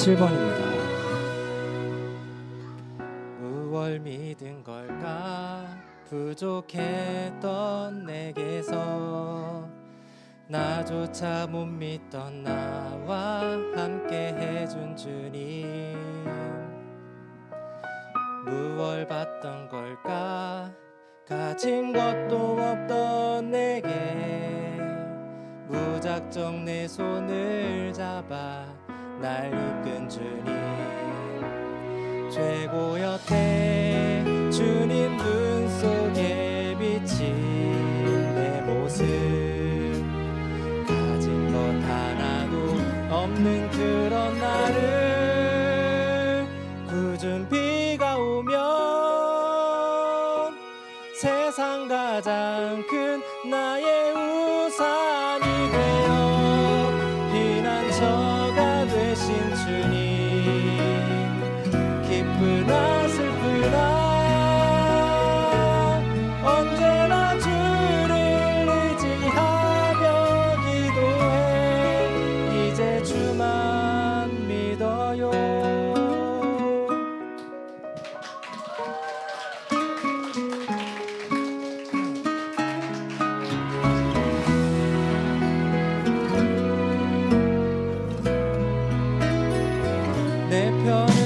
7번입니다. 무얼 믿은 걸까? 부족했던 내게서 나조차 못 믿던 나와 함께 해준 주님. 무얼 받던 걸까? 가진 것도 없던 내게 무작정 내 손을 잡아 날 이끈 주님. 최고였대. 주님 눈 속에 비친 내 모습. 가진 것 하나도 없는 그런 나를. 굳은 비가 오면 세상 가장 큰 나의 우산 내 편은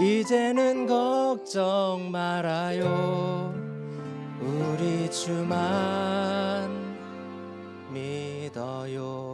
이제는 걱정 말아요. 우리 주만 믿어요